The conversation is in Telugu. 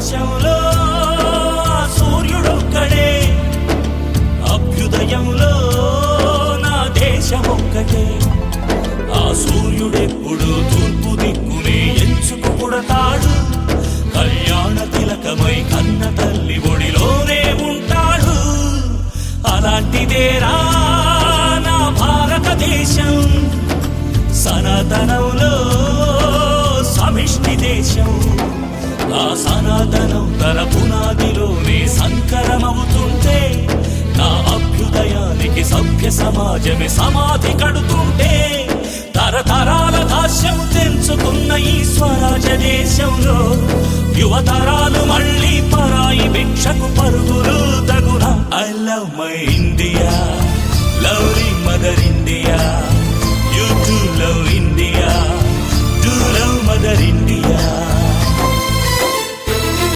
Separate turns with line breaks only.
ఆకాశంలో సూర్యుడొక్కడే అభ్యుదయంలో నా దేశం ఒక్కటే ఆ సూర్యుడెప్పుడు తూర్పు దిక్కునే ఎంచుకు పుడతాడు. కళ్యాణ తిలకమై కన్న తల్లి ఒడిలోనే ఉంటాడు. అలాంటిదేరా నా భారతదేశం. సనాతనంలో సభ్య సమాజమే సమాధి కడుతుంటే తరతరాల దాస్యం తెంచుకున్న ఈ స్వరాజ దేశంలో యువతరాలు మళ్ళీ పరాయి భిక్షకు పరుగులు తగుణ I love my India lovely mother India you to love India to love